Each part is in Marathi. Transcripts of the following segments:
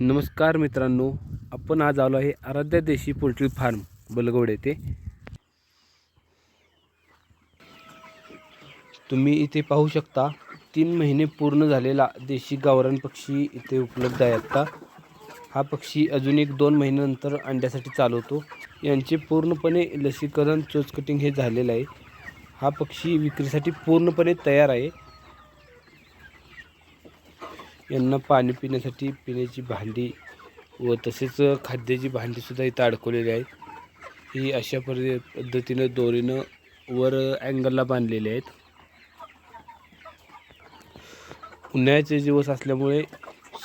नमस्कार मित्रांनो आपण आज आलो आहे आराध्या देशी पोल्ट्री फार्म बलगवड येथे. तुम्ही इथे पाहू शकता तीन महिने पूर्ण झालेला देशी गावरान पक्षी इथे उपलब्ध आहे आत्ता. हा पक्षी अजून एक दोन महिन्यानंतर अंड्यासाठी चालवतो. यांचे पूर्णपणे लसीकरण चोच कटिंग हे झालेलं आहे. हा पक्षी विक्रीसाठी पूर्णपणे तयार आहे. यांना पाणी पिण्यासाठी पिण्याची भांडी व तसेच खाद्याची भांडीसुद्धा इथं अडकवलेली आहेत. ही अशा पद्धे पद्धतीनं दोरीनं वर अँगलला बांधलेले आहेत. उन्हाळ्याचे दिवस असल्यामुळे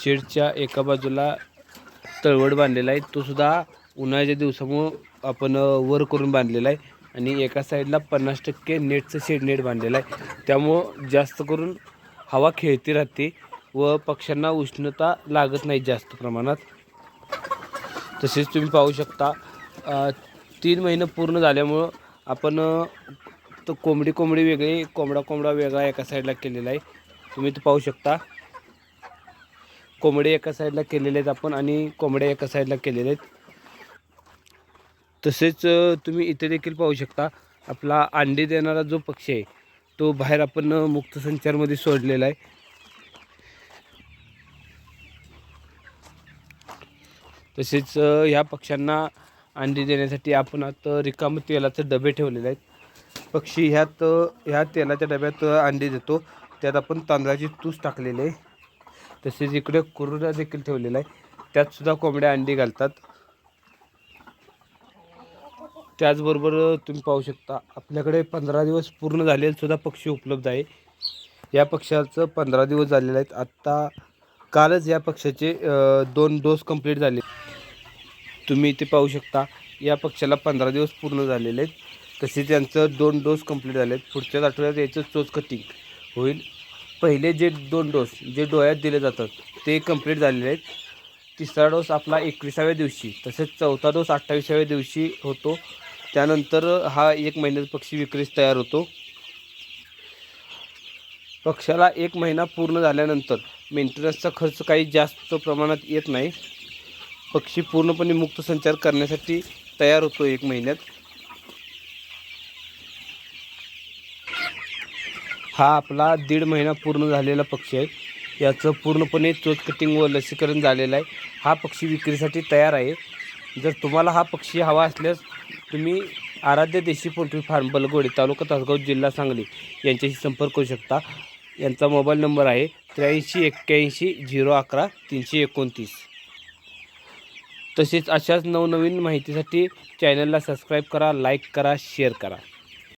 शेडच्या एका बाजूला तळवड बांधलेला आहे. तो सुद्धा उन्हाळ्याच्या दिवसामुळं आपण वर करून बांधलेला आहे आणि एका साईडला पन्नास टक्के नेटचं शेड नेट बांधलेलं आहे. त्यामुळं जास्त करून हवा खेळती राहते. व पक्ष्यांना उष्णता लागत नाही जास्त प्रमाणात. तसेच तुम्ही पाहू शकता तीन महिने पूर्ण झाल्यामुळं आपण तर कोंबडी कोंबडी वेगळी कोंबडा कोंबडा वेगळा एका साईडला केलेला आहे. तुम्ही तो पाहू शकता. कोंबडे एका साईडला केलेले आहेत आपण आणि कोंबड्या एका साईडला केलेले आहेत. तसेच तुम्ही इथे देखील पाहू शकता आपला अंडी देणारा जो पक्षी आहे तो बाहेर आपण मुक्त संचारमध्ये सोडलेला आहे. तसेच ह्या पक्ष्यांना अंडी देण्यासाठी आपण आता रिकाम तेलाचे डबे ठेवलेले आहेत. पक्षी ह्यात ह्या तेलाच्या डब्यात अंडी देतो. त्यात आपण तांदळाची तूस टाकलेली आहे. तसेच इकडे कुरुडा देखील ठेवलेला आहे. त्यात सुद्धा कोंबड्या अंडी घालतात. त्याचबरोबर तुम्ही पाहू शकता आपल्याकडे पंधरा दिवस पूर्ण झालेले सुद्धा पक्षी उपलब्ध आहे. या पक्ष्याचं पंधरा दिवस झालेले आहेत. आत्ता कालच या पक्षाचे दोन डोस कंप्लीट झाले. तुम्ही इथे पाहू शकता या पक्षाला पंधरा दिवस पूर्ण झालेले आहेत. तसे त्यांचं दोन डोस कंप्लीट झाले आहेत. पुढच्याच आठवड्यात याचं चोच कटिंग होईल. पहिले जे दोन डोस जे डोळ्यात दिले जातात ते कंप्लीट झालेले आहेत. तिसरा डोस आपला एकविसाव्या दिवशी तसेच चौथा डोस अठ्ठावीसाव्या दिवशी होतो. त्यानंतर हा एक महिन्यात पक्षी विक्रीस तयार होतो. पक्षाला एक महिना पूर्ण झाल्यानंतर मेंटेनन्सचा खर्च काही जास्त प्रमाणात येत नाही. पक्षी पूर्णपणे मुक्त संचार करण्यासाठी तयार होतो एक महिन्यात. हा आपला दीड महिना पूर्ण झालेला पक्षी आहे. याचं पूर्णपणे चोच कटिंग व लसीकरण झालेलं आहे. हा पक्षी विक्रीसाठी तयार आहे. जर तुम्हाला हा पक्षी हवा असल्यास तुम्ही आराध्य देशी पोल्ट्री फार्म बलगोडे तालुका तासगाव जिल्हा सांगली यांच्याशी संपर्क करू शकता. यांचा मोबाईल नंबर आहे त्र्याऐंशी एक्क्याऐंशी झिरो अकरा तीनशे एकोणतीस. तसेच अशाच नवनवीन माहितीसाठी चॅनलला सबस्क्राईब करा लाईक करा शेअर करा.